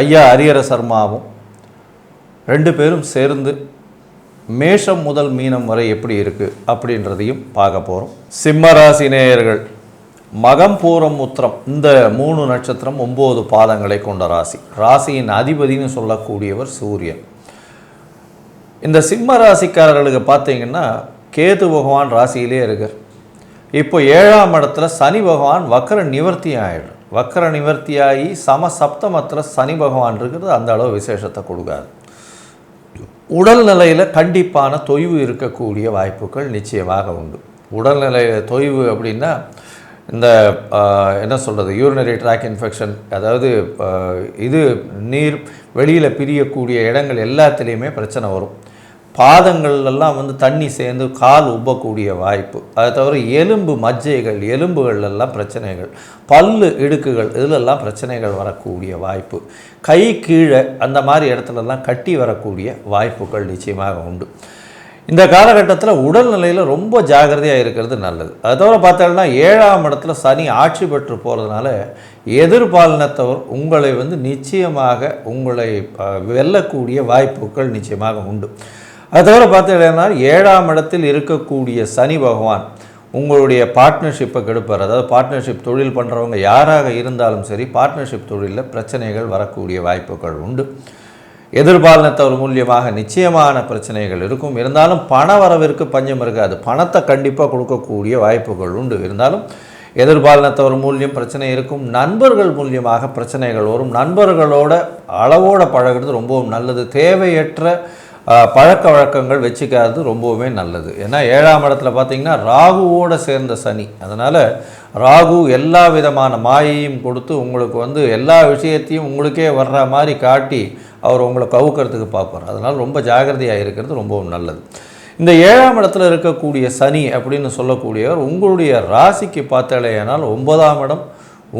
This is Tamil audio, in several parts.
ஐயா ஹரிஹர சர்மாவும் ரெண்டு பேரும் சேர்ந்து மேஷம் முதல் மீனம் வரை எப்படி இருக்குது அப்படின்றதையும் பார்க்க போகிறோம் சிம்மராசி நேயர்கள் மகம் பூரம் உத்திரம் இந்த மூணு நட்சத்திரம் ஒம்பது பாதங்களை கொண்ட ராசி. ராசியின் அதிபதினு சொல்லக்கூடியவர் சூரியன். இந்த சிம்ம ராசிக்காரர்களுக்கு பார்த்தீங்கன்னா கேது பகவான் ராசியிலே இருக்கார். இப்போ ஏழாம் இடத்துல சனி பகவான் வக்கர நிவர்த்தி ஆயிடுறார். வக்கர நிவர்த்தியாகி சம சப்தமத்தில் சனி பகவான் இருக்கிறது அந்த அளவு விசேஷத்தை கொடுக்காது. உடல் நிலையில் கண்டிப்பான தொய்வு இருக்கக்கூடிய வாய்ப்புகள் நிச்சயமாக உண்டு. உடல்நிலையில் தொய்வு அப்படின்னா இந்த என்ன சொல்கிறது யூரினரி ட்ராக் இன்ஃபெக்ஷன் அதாவது இது நீர் வெளியில் பிரியக்கூடிய இடங்கள் எல்லாத்துலேயுமே பிரச்சனை வரும். பாதங்கள்லாம் வந்து தண்ணி சேர்ந்து கால் உப்பக்கூடிய வாய்ப்பு. அதை தவிர எலும்பு மஜ்ஜைகள் எலும்புகள்லாம் பிரச்சனைகள் பல்லு இடுக்குகள் இதிலெல்லாம் பிரச்சனைகள் வரக்கூடிய வாய்ப்பு. கை கீழே அந்த மாதிரி இடத்துலலாம் கட்டி வரக்கூடிய வாய்ப்புகள் நிச்சயமாக உண்டு. இந்த காலகட்டத்தில் உடல்நிலையில் ரொம்ப ஜாகிரதையாக இருக்கிறது நல்லது. அது தவிர பார்த்தோம்னா ஏழாம் இடத்துல சனி ஆட்சி பெற்று போகிறதுனால எதிர்பாலினத்தவர் உங்களை வந்து நிச்சயமாக உங்களை வெல்லக்கூடிய வாய்ப்புகள் நிச்சயமாக உண்டு. அது தவிர பார்த்தீங்கன்னா ஏழாம் இடத்தில் இருக்கக்கூடிய சனி பகவான் உங்களுடைய பார்ட்னர்ஷிப்பை கெடுப்பார். அதாவது பார்ட்னர்ஷிப் தொழில் பண்ணுறவங்க யாராக இருந்தாலும் சரி பார்ட்னர்ஷிப் தொழிலில் பிரச்சனைகள் வரக்கூடிய வாய்ப்புகள் உண்டு. எதிர்பாலனத்தவர் மூலியமாக நிச்சயமான பிரச்சனைகள் இருக்கும். இருந்தாலும் பண வரவிற்கு பஞ்சம் இருக்காது. பணத்தை கண்டிப்பாக கொடுக்கக்கூடிய வாய்ப்புகள் உண்டு. இருந்தாலும் எதிர்பாலனத்தவர் மூலியம் பிரச்சனை இருக்கும். நண்பர்கள் மூலியமாக பிரச்சனைகள் வரும். நண்பர்களோட அளவோட பழகிறது ரொம்பவும் நல்லது. தேவையற்ற பழக்க வழக்கங்கள் வச்சுக்காதது ரொம்பவுமே நல்லது. ஏன்னா ஏழாம் இடத்துல பார்த்தீங்கன்னா ராகுவோட சேர்ந்த சனி. அதனால் ராகு எல்லா விதமான மாயையும் கொடுத்து உங்களுக்கு வந்து எல்லா விஷயத்தையும் உங்களுக்கே வர்ற மாதிரி காட்டி அவர் உங்களை கவுக்கிறதுக்கு பார்ப்பார். அதனால் ரொம்ப ஜாகிரதையாக இருக்கிறது ரொம்பவும் நல்லது. இந்த ஏழாம் இடத்துல இருக்கக்கூடிய சனி அப்படின்னு சொல்லக்கூடியவர் உங்களுடைய ராசிக்கு பார்த்தாலேயானால் ஒன்பதாம் இடம்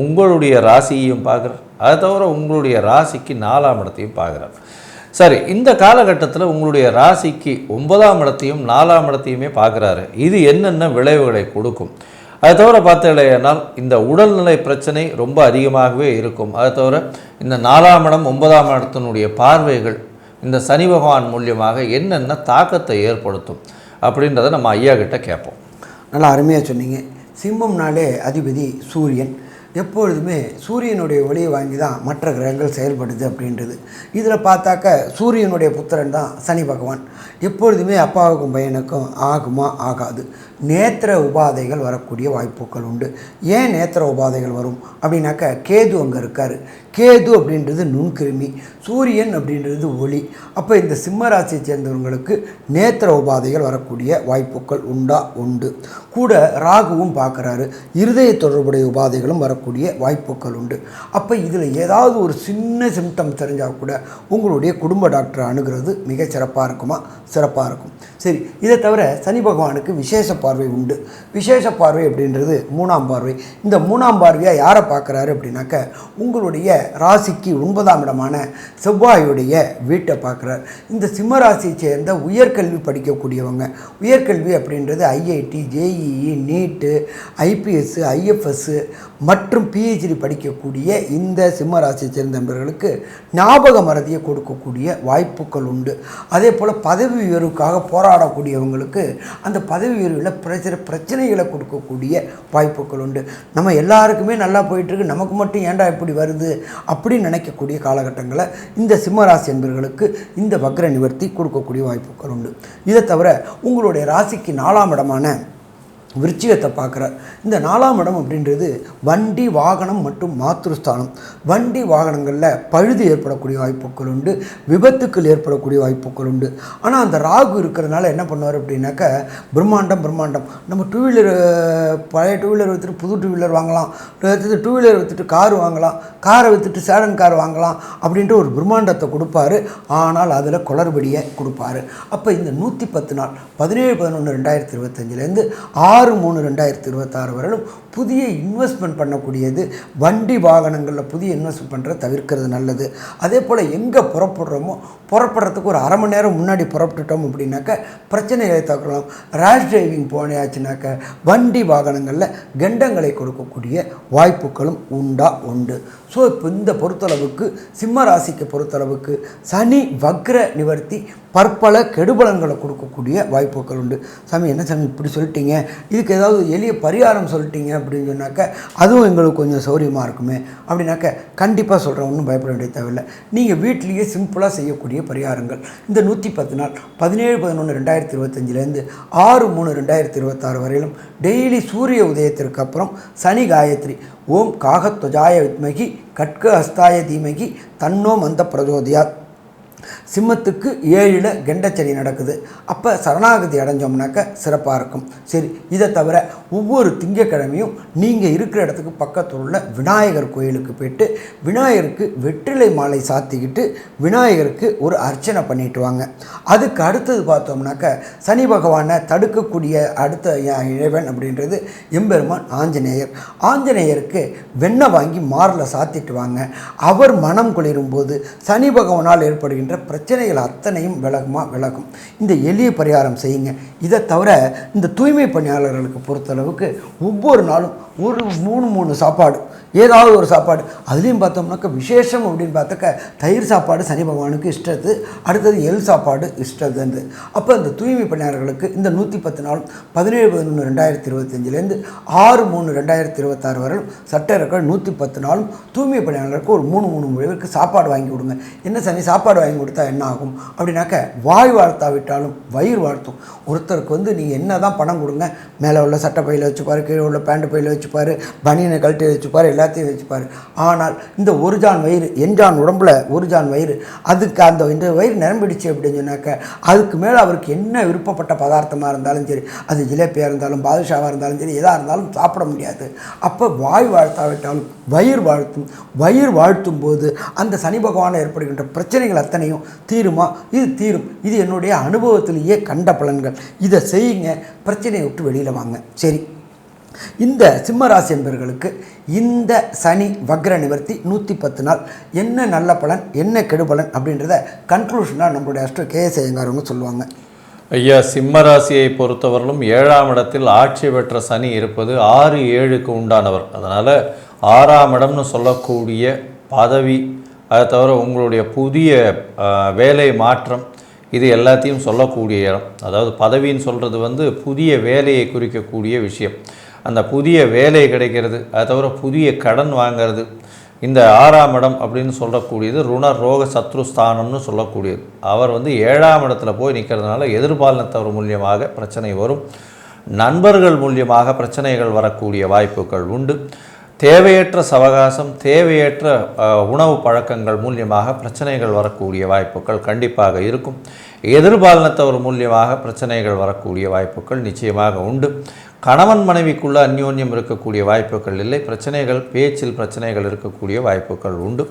உங்களுடைய ராசியையும் பார்க்குறார். அதை தவிர உங்களுடைய ராசிக்கு நாலாம் இடத்தையும் பார்க்குறார். சரி இந்த காலகட்டத்தில் உங்களுடைய ராசிக்கு ஒன்பதாம் இடத்தையும் நாலாம் இடத்தையுமே பார்க்குறாரு. இது என்னென்ன விளைவுகளை கொடுக்கும்? அதை தவிர பார்த்தீங்கன்னா இந்த உடல்நிலை பிரச்சனை ரொம்ப அதிகமாகவே இருக்கும். அதை தவிர இந்த நாலாம் இடம் ஒன்பதாம் இடத்தினுடைய பார்வைகள் இந்த சனி பகவான் மூலியமாக என்னென்ன தாக்கத்தை ஏற்படுத்தும் அப்படின்றத நம்ம ஐயா கிட்ட கேட்போம். நல்லா அருமையாக சொன்னீங்க. சிம்மம்னாலே அதிபதி சூரியன். எப்பொழுதுமே சூரியனுடைய ஒளியை வாங்கி தான் மற்ற கிரகங்கள் செயல்படுது அப்படின்றது. இதில் பார்த்தாக்க சூரியனுடைய புத்திரன் தான் சனி பகவான். எப்பொழுதுமே அப்பாவுக்கும் பையனுக்கும் ஆகுமா ஆகாது. நேத்திர உபாதைகள் வரக்கூடிய வாய்ப்புகள் உண்டு. ஏன் நேத்திர உபாதைகள் வரும்? அப்படின்னாக்க கேது அங்கே இருக்கார். கேது அப்படின்றது நுண்கிருமி. சூரியன் அப்படின்றது ஒளி. அப்போ இந்த சிம்ம ராசியை சேர்ந்தவங்களுக்கு நேத்திர உபாதைகள் வரக்கூடிய வாய்ப்புகள் உண்டா? உண்டு. கூட ராகுவும் பார்க்குறாரு. இருதய தொடர்புடைய உபாதைகளும் வரக்கூடிய வாய்ப்புகள் உண்டு. அப்போ இதில் ஏதாவது ஒரு சின்ன சிம்டம் தெரிஞ்சால் கூட உங்களுடைய குடும்ப டாக்டரை அணுகிறது மிக சிறப்பாக இருக்குமா? சிறப்பாக இருக்கும். சரி இதை தவிர சனி பகவானுக்கு விசேஷ பார்வை உண்டு. விசேஷ பார்வை அப்படின்றது மூணாம் பார்வை. இந்த மூணாம் பார்வையாக யாரை பார்க்குறாரு அப்படின்னாக்க உங்களுடைய ராசிக்கு ஒன்பதாம் இடமான செவ்வாயுடைய வீட்டை பார்க்குறார். இந்த சிம்மராசியை சேர்ந்த உயர்கல்வி படிக்கக்கூடியவங்க. உயர்கல்வி அப்படின்றது IIT JEE NEET IPS IFS மற்றும் பிஹெச்டி படிக்கக்கூடிய இந்த சிம்ம ராசியை சேர்ந்த நண்பர்களுக்கு ஞாபக மறதியை கொடுக்கக்கூடிய வாய்ப்புகள் உண்டு. அதே போல் பதவி உயர்வுக்காக போராடக்கூடியவங்களுக்கு அந்த பதவி உயர்வில் பிரச்சனை பிரச்சனைகளை கொடுக்கக்கூடிய வாய்ப்புகள் உண்டு. நம்ம எல்லாருக்குமே நல்லா போயிட்டுருக்கு. நமக்கு மட்டும் ஏன்டா இப்படி வருது? அப்படின்னு நினைக்கக்கூடிய காலகட்டங்களை இந்த சிம்மராசி என்பவர்களுக்கு இந்த வக்ர நிவர்த்தி கொடுக்கக்கூடிய வாய்ப்புகள் உண்டு. இதை தவிர உங்களுடைய ராசிக்கு நாலாம் இடமான விருச்சிகத்தை பார்க்குறார் இந்த நாலாம் இடம் அப்படின்றது வண்டி வாகனம் மற்றும் மாத்திருஸ்தானம் வண்டி வாகனங்களில் பழுது ஏற்படக்கூடிய வாய்ப்புகள் உண்டு விபத்துக்கள் ஏற்படக்கூடிய வாய்ப்புகள் உண்டு. ஆனால் அந்த ராகு இருக்கிறதுனால என்ன பண்ணுவார் அப்படின்னாக்க பிரம்மாண்டம் பிரம்மாண்டம். நம்ம டூ வீலர் பழைய டூ வீலர் விற்றுட்டு புது டூ வீலர் வாங்கலாம். எடுத்துட்டு டூ வீலர் விற்றுட்டு கார் வாங்கலாம். காரை விற்றுட்டு சேடன் கார் வாங்கலாம் அப்படின்ற ஒரு பிரம்மாண்டத்தை கொடுப்பாரு. ஆனால் அதில் குளறுபடியை கொடுப்பாரு. அப்போ இந்த நூற்றி பத்து நாள் பதினேழு பதினொன்று ரெண்டாயிரத்தி இருபத்தஞ்சிலேருந்து ஆறு ஆறு மூணு ரெண்டாயிரத்தி இருபத்தாறு வரையிலும் புதிய இன்வெஸ்ட்மெண்ட் பண்ணக்கூடியது. வண்டி வாகனங்களில் புதிய இன்வெஸ்ட்மெண்ட் பண்ணுறத தவிர்க்கிறது நல்லது. அதே போல் எங்கே புறப்படுறோமோ புறப்படுறதுக்கு ஒரு அரை மணி நேரம் முன்னாடி புறப்பட்டுட்டோம் அப்படின்னாக்க பிரச்சனைகளை தவிர்க்கலாம் ரேஷ் டிரைவிங் போனியாச்சுனாக்க வண்டி வாகனங்களில் கெண்டங்களை கொடுக்கக்கூடிய வாய்ப்புகளும் உண்டா? உண்டு. ஸோ இப்போ இந்த பொறுத்தளவுக்கு சிம்ம ராசிக்கு பொறுத்தளவுக்கு சனி வக்ர நிவர்த்தி பற்பல கெடுபலன்களை கொடுக்கக்கூடிய வாய்ப்புகள் உண்டு. சாமி என்ன சாமி இப்படி சொல்லிட்டீங்க? இதுக்கு ஏதாவது எளிய பரிகாரம் சொல்லிட்டீங்க அப்படின்னு சொன்னாக்க அதுவும் எங்களுக்கு கொஞ்சம் சௌரியமாக இருக்குமே. அப்படின்னாக்க கண்டிப்பாக சொல்கிறேன் ஒன்றும் பயப்பட வேண்டிய தேவையில்லை. நீங்கள் வீட்லேயே சிம்பிளாக செய்யக்கூடிய பரிகாரங்கள். இந்த நூற்றி பத்து நாள் பதினேழு பதினொன்று ரெண்டாயிரத்தி இருபத்தஞ்சிலேருந்து ஆறு மூணு ரெண்டாயிரத்தி இருபத்தாறு வரையிலும் டெய்லி சூரிய உதயத்திற்கு அப்புறம் சனி காயத்ரி ஓம் காகத்வஜாய வித்மகி கட்க ஹஸ்தாய தீமகி தன்னோ மந்த பிரஜோதியாத். சிம்மத்துக்கு ஏழில் கெண்டச்சடி நடக்குது. அப்போ சரணாகதி அடைஞ்சோம்னாக்க சிறப்பாக இருக்கும். சரி இதை தவிர ஒவ்வொரு திங்கக்கிழமையும் நீங்கள் இருக்கிற இடத்துக்கு பக்கத்தில் உள்ள விநாயகர் கோயிலுக்கு போயிட்டு விநாயகருக்கு வெற்றிலை மாலை சாத்திக்கிட்டு விநாயகருக்கு ஒரு அர்ச்சனை பண்ணிட்டு வாங்க. அதுக்கு அடுத்தது பார்த்தோம்னாக்க சனி பகவானை தடுக்கக்கூடிய அடுத்த இறைவன் அப்படின்றது எம்பெருமான் ஆஞ்சநேயர். ஆஞ்சநேயருக்கு வெண்ணெய் வாங்கி மாரில் சாத்திட்டு வாங்க. அவர் மனம் குளிரும் போது சனி பகவானால் ஏற்படுகின்ற பிரச்சனைகள் அத்தனையும் விலகுமா? விலகும். இந்த எளிய பரிகாரம் செய்யுங்க. இதை தவிர இந்த தூய்மை பணியாளர்களுக்கு பொறுத்தளவுக்கு ஒவ்வொரு நாளும் ஒரு மூணு மூணு சாப்பாடு ஏதாவது ஒரு சாப்பாடு. அதுலேயும் பார்த்தோம்னாக்க விசேஷம் அப்படின்னு பார்த்தாக்க தயிர் சாப்பாடு சனி பகவானுக்கு இஷ்டத்து அடுத்தது எல் சாப்பாடு இஷ்டத்துன்றது அப்போ இந்த தூய்மை பணியாளர்களுக்கு இந்த நூற்றி பத்து நாளும் பதினேழு பதினொன்று ரெண்டாயிரத்தி இருபத்தஞ்சிலேருந்து ஆறு மூணு ரெண்டாயிரத்தி இருபத்தாறு வரையும் சட்டர்கள் நூற்றி பத்து நாளும் தூய்மை பணியாளர்களுக்கு ஒரு மூணு மூணு முழுவதுக்கு சாப்பாடு வாங்கி கொடுங்க. என்ன சனி சாப்பாடு வாங்கி கொடுத்தா என்ன ஆகும்? அப்படின்னாக்க வாய் வாழ்த்தாவிட்டாலும் வயிறு வாழ்த்தும் ஒருத்தருக்கு வந்து நீங்கள் என்ன தான் பணம் கொடுங்க மேலே உள்ள சட்டை பையில் வச்சுப்பார் கீழே உள்ள பேண்ட் பையில் வச்சு வச்சுப்பார் பனியனை கழட்டி வச்சுப்பாரு எல்லாத்தையும் வச்சுப்பாரு. ஆனால் இந்த ஒரு ஜான் வயிறு என்ஜான் உடம்புல ஒரு ஜான் வயிறு அதுக்கு அந்த இந்த வயிறு நிரம்பிடுச்சு அப்படின்னு சொன்னாக்க அதுக்கு மேலே அவருக்கு என்ன விருப்பப்பட்ட பதார்த்தமாக இருந்தாலும் சரி அது ஜிலேபியாக இருந்தாலும் பாதுஷாவாக இருந்தாலும் சரி எதாக இருந்தாலும் சாப்பிட முடியாது. அப்போ வாய் வாழ்த்தாவிட்டாலும் வயிறு வாழ்த்தும் வயிறு வாழ்த்தும் போது அந்த சனி பகவானை ஏற்படுகின்ற பிரச்சனைகள் அத்தனையும் தீருமா? இது தீரும். இது என்னுடைய அனுபவத்திலேயே கண்ட பலன்கள். இதை செய்யுங்க. பிரச்சனையை விட்டு வெளியில் வாங்க. சரி. இந்த சிம்மராசி என்பவர்களுக்கு இந்த சனி வக்ர நிவர்த்தி நூற்றி பத்து நாள். என்ன நல்ல பலன் என்ன கெடுபலன் அப்படின்றத கன்க்ளூஷனாக நம்மளுடைய அஷ்ட கேஎஸ் ஐயங்காரவங்க சொல்லுவாங்க. ஐயா சிம்மராசியை பொறுத்தவரையிலும் ஏழாம் இடத்தில் ஆட்சி பெற்ற சனி இருப்பது ஆறு ஏழுக்கு உண்டானவர். அதனால் ஆறாம் இடம்னு சொல்லக்கூடிய பதவி அதை தவிர உங்களுடைய புதிய வேலை மாற்றம் இது எல்லாத்தையும் சொல்லக்கூடிய இடம். அதாவது பதவின்னு சொல்கிறது வந்து புதிய வேலையை குறிக்கக்கூடிய விஷயம். அந்த புதிய வேலை கிடைக்கிறது. அதை தவிர புதிய கடன் வாங்கிறது. இந்த ஆறாம் இடம் அப்படின்னு சொல்லக்கூடியது ருண ரோக சத்ருஸ்தானம்னு சொல்லக்கூடியது. அவர் வந்து ஏழாம் இடத்துல போய் நிற்கிறதுனால எதிர்பாலினத்தவர் மூலியமாக பிரச்சனை வரும். நண்பர்கள் மூலியமாக பிரச்சனைகள் வரக்கூடிய வாய்ப்புகள் உண்டு. தேவையற்ற சவகாசம் தேவையற்ற உணவு பழக்கங்கள் மூலியமாக பிரச்சனைகள் வரக்கூடிய வாய்ப்புகள் கண்டிப்பாக இருக்கும். எதிர்பாலினத்தவர் மூலியமாக பிரச்சனைகள் வரக்கூடிய வாய்ப்புகள் நிச்சயமாக உண்டு. கணவன் மனைவிக்குள்ள அந்யோன்யம் இருக்கக்கூடிய வாய்ப்புகள் இல்லை. பிரச்சனைகள் பேச்சில் பிரச்சனைகள் இருக்கக்கூடிய வாய்ப்புகள் உண்டு.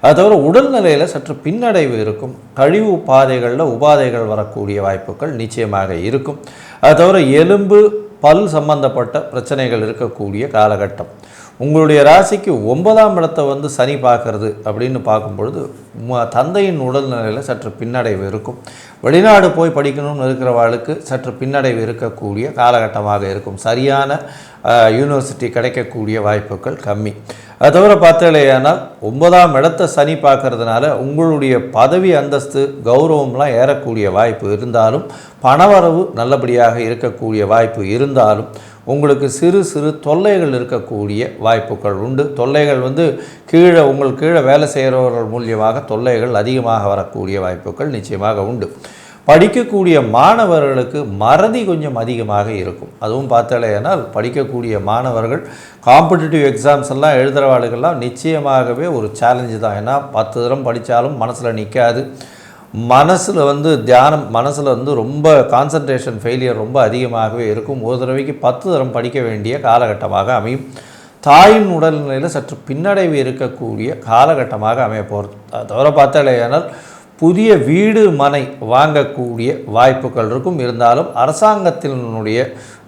அது தவிர உடல்நிலையில் சற்று பின்னடைவு இருக்கும். கழிவு பாதைகளில் உபாதைகள் வரக்கூடிய வாய்ப்புகள் நிச்சயமாக இருக்கும். அது தவிர எலும்பு பல் சம்பந்தப்பட்ட பிரச்சனைகள் இருக்கக்கூடிய காலகட்டம். உங்களுடைய ராசிக்கு ஒன்பதாம் இடத்தை வந்து சனி பார்க்கறது அப்படின்னு பார்க்கும்பொழுது ம- தந்தையின் உடல்நிலையில் சற்று பின்னடைவு இருக்கும். வெளிநாடு போய் படிக்கணும்னு இருக்கிறவர்களுக்கு சற்று பின்னடைவு இருக்கக்கூடிய காலகட்டமாக இருக்கும். சரியான யூனிவர்சிட்டி கிடைக்கக்கூடிய வாய்ப்புகள் கம்மி. அது தவிர பார்த்தாலேயானால் ஒன்பதாம் இடத்தை சனி பார்க்கறதுனால உங்களுடைய பதவி அந்தஸ்து கௌரவம்லாம் ஏறக்கூடிய வாய்ப்பு இருந்தாலும் பணவரவு நல்லபடியாக இருக்கக்கூடிய வாய்ப்பு இருந்தாலும் உங்களுக்கு சிறு சிறு தொல்லைகள் இருக்கக்கூடிய வாய்ப்புகள் உண்டு. தொல்லைகள் வந்து கீழே உங்கள் கீழே வேலை செய்கிறவர்கள் மூலியமாக தொல்லைகள் அதிகமாக வரக்கூடிய வாய்ப்புகள் நிச்சயமாக உண்டு. படிக்கக்கூடிய மாணவர்களுக்கு மறதி கொஞ்சம் அதிகமாக இருக்கும். அதுவும் பார்த்தாலேனால் படிக்கக்கூடிய மாணவர்கள் காம்படிட்டிவ் எக்ஸாம்ஸ் எல்லாம் எழுதுகிறவாளுக்கெல்லாம் நிச்சயமாகவே ஒரு சேலஞ்சு தான். ஏன்னா பத்து தரம் படித்தாலும் மனசில் நிற்காது மனசில் வந்து தியானம் மனசில் வந்து ரொம்ப கான்சன்ட்ரேஷன் ஃபெயிலியர் ரொம்ப அதிகமாகவே இருக்கும். ஒரு தடவைக்கு பத்து தரம் படிக்க வேண்டிய காலகட்டமாக அமையும். தாயின் உடல்நிலையில் சற்று பின்னடைவு இருக்கக்கூடிய காலகட்டமாக அமைய போகிறது தவிர பார்த்தாலேயானால் புதிய வீடு மனை வாங்கக்கூடிய வாய்ப்புகள் இருக்கும். இருந்தாலும் அரசாங்கத்தினுடைய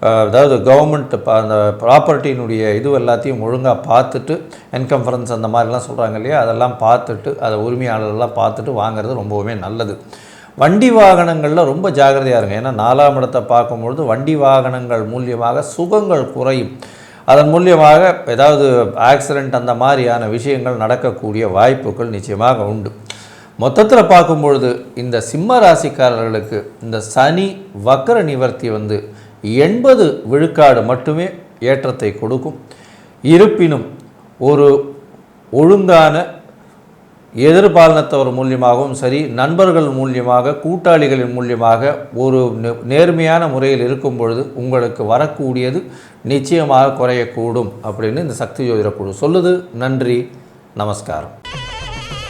அதாவது கவர்மெண்ட் அந்த ப்ராப்பர்ட்டியினுடைய இது எல்லாத்தையும் ஒழுங்காக பார்த்துட்டு என்கம்ஃபரன்ஸ் அந்த மாதிரிலாம் சொல்கிறாங்க இல்லையா? அதெல்லாம் பார்த்துட்டு அதை உரிமையாளர்கள்லாம் பார்த்துட்டு வாங்குறது ரொம்பவுமே நல்லது. வண்டி வாகனங்களில் ரொம்ப ஜாக்கிரதையாக இருங்க. ஏன்னா நாலாம் இடத்தை பார்க்கும்பொழுது வண்டி வாகனங்கள் மூலியமாக சுகங்கள் குறையும். அதன் மூலியமாக ஏதாவது ஆக்சிடெண்ட் அந்த மாதிரியான விஷயங்கள் நடக்கக்கூடிய வாய்ப்புகள் நிச்சயமாக உண்டு. மொத்தத்தில் பார்க்கும்பொழுது இந்த சிம்ம ராசிக்காரர்களுக்கு இந்த சனி வக்கர நிவர்த்தி வந்து எண்பது விழுக்காடு மட்டுமே ஏற்றத்தை கொடுக்கும். இருப்பினும் ஒரு ஒழுங்கான எதிர்பாலனத்தவர் மூலியமாகவும் சரி நண்பர்கள் மூலியமாக கூட்டாளிகளின் மூலியமாக ஒரு நே- நேர்மையான முறையில் இருக்கும் பொழுது உங்களுக்கு வரக்கூடியது நிச்சயமாக குறையக்கூடும் அப்படின்னு இந்த சக்தி ஜோதிட குழு சொல்லுது. நன்றி நமஸ்காரம்.